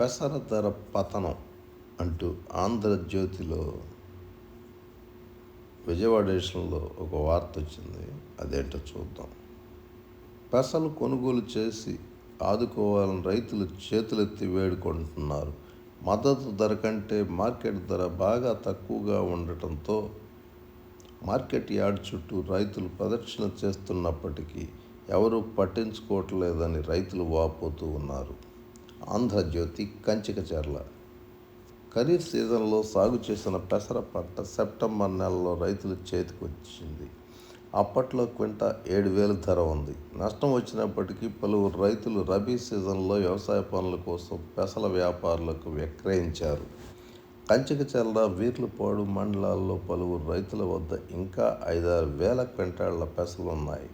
పెసర ధర పతనం అంటూ ఆంధ్రజ్యోతిలో విజయవాడ ఎడిషన్లో ఒక వార్త వచ్చింది. అదేంటో చూద్దాం. పెసలు కొనుగోలు చేసి ఆదుకోవాలని రైతులు చేతులెత్తి వేడుకుంటున్నారు. మద్దతు ధర కంటే మార్కెట్ ధర బాగా తక్కువగా ఉండటంతో మార్కెట్ యార్డ్ చుట్టూ రైతులు ప్రదక్షిణ చేస్తున్నప్పటికీ ఎవరూ పట్టించుకోవట్లేదని రైతులు వాపోతూ ఉన్నారు. ఆంధ్రజ్యోతి కంచికచర్ల. ఖరీఫ్ సీజన్లో సాగు చేసిన పెసర పంట సెప్టెంబర్ నెలలో రైతుల చేతికి వచ్చింది. అప్పట్లో క్వింట ఏడు వేలు ధర ఉంది. నష్టం వచ్చినప్పటికీ పలువురు రైతులు రబీ సీజన్లో వ్యవసాయ పనుల కోసం పెసల వ్యాపారులకు విక్రయించారు కంచికచర్ల వీర్లపాడు మండలాల్లో పలువురు రైతుల వద్ద ఇంకా ఐదారు వేల క్వింటాళ్ళ పెసలు ఉన్నాయి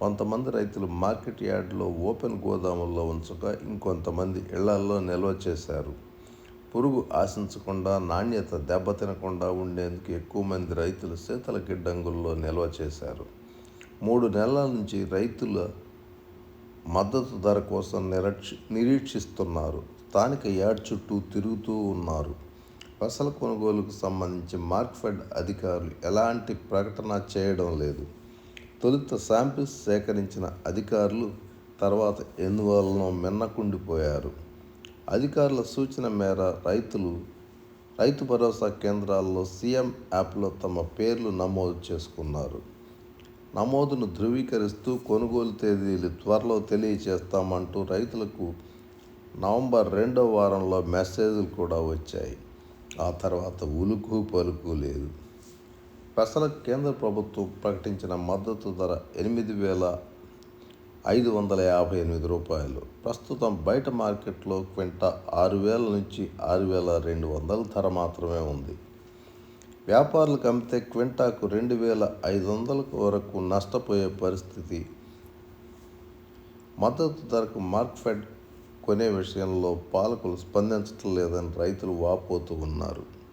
కొంతమంది రైతులు మార్కెట్ యార్డ్లో ఓపెన్ గోదాముల్లో ఉంచక ఇంకొంతమంది ఇళ్ళల్లో నిల్వ చేశారు. పురుగు ఆశించకుండా నాణ్యత దెబ్బతినకుండా ఉండేందుకు ఎక్కువ మంది రైతులు శీతల గిడ్డంగుల్లో నిల్వ చేశారు. మూడు నెలల నుంచి రైతుల మద్దతు ధర కోసం నిరక్ష నిరీక్షిస్తున్నారు. స్థానిక యార్డ్ చుట్టూ తిరుగుతూ ఉన్నారు. పెసల కొనుగోలుకు సంబంధించి మార్క్ఫెడ్ అధికారులు ఎలాంటి ప్రకటన చేయడం లేదు. తొలుత శాంపిల్స్ సేకరించిన అధికారులు తర్వాత ఎందువలనో మిన్నకుండిపోయారు. అధికారుల సూచన మేర రైతులు రైతు భరోసా కేంద్రాల్లో సీఎం యాప్లో తమ పేర్లు నమోదు చేసుకున్నారు. నమోదును ధృవీకరిస్తూ కొనుగోలు తేదీలు త్వరలో తెలియచేస్తామంటూ రైతులకు నవంబర్ రెండో వారంలో మెసేజ్లు కూడా వచ్చాయి. ఆ తర్వాత ఉలుకు పలుకు లేదు. పెసల కేంద్ర ప్రభుత్వం ప్రకటించిన మద్దతు ధర ఎనిమిది వేల ఐదు వందల యాభై ఎనిమిది రూపాయలు. ప్రస్తుతం బయట మార్కెట్లో క్వింట ఆరు వేల నుంచి ఆరు వేల రెండు వందల ధర మాత్రమే ఉంది. వ్యాపారులకు అమ్మితే క్వింటాకు రెండు వేల ఐదు వందల వరకు నష్టపోయే పరిస్థితి. మద్దతు ధరకు మార్క్ఫెడ్ కొనే విషయంలో పాలకులు స్పందించడం లేదని రైతులు వాపోతూ ఉన్నారు.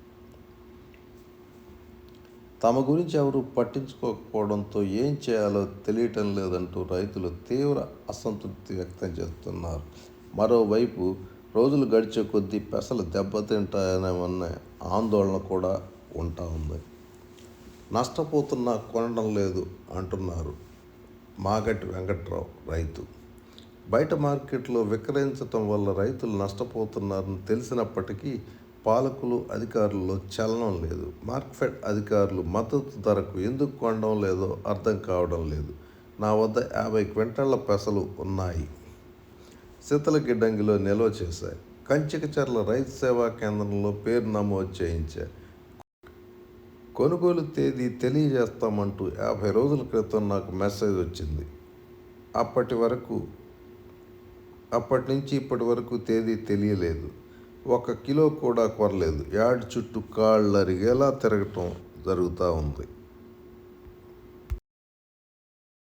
తమ గురించి ఎవరు పట్టించుకోకపోవడంతో ఏం చేయాలో తెలియటం లేదంటూ రైతులు తీవ్ర అసంతృప్తి వ్యక్తం చేస్తున్నారు. మరోవైపు రోజులు గడిచే కొద్దీ పెసలు దెబ్బతింటాయనే ఆందోళన కూడా ఉంటా ఉంది. నష్టపోతున్నా కొనడం లేదు అంటున్నారు మాగటి వెంకట్రావు రైతు. బయట మార్కెట్లో విక్రయించటం వల్ల రైతులు నష్టపోతున్నారని తెలిసినప్పటికీ పాలకులు అధికారుల్లో చలనం లేదు. మార్క్ఫెడ్ అధికారులు మద్దతు ధరకు ఎందుకు కొనడం లేదో అర్థం కావడం లేదు. నా వద్ద యాభై క్వింటాళ్ళ పెసలు ఉన్నాయి. శీతల గిడ్డంగిలో నిల్వ చేశాయి. కంచికచర్ల రైతు సేవా కేంద్రంలో పేరు నమోదు చేయించా. కొనుగోలు తేదీ తెలియజేస్తామంటూ యాభై రోజుల క్రితం నాకు మెసేజ్ వచ్చింది. అప్పటి వరకు అప్పటి నుంచి ఇప్పటి వరకు తేదీ తెలియలేదు. ఒక కిలో కూడా కొరలేదు యాడ్ చుట్టూ కాళ్ళరిగేలా తిరగటం జరుగుతూ ఉంది.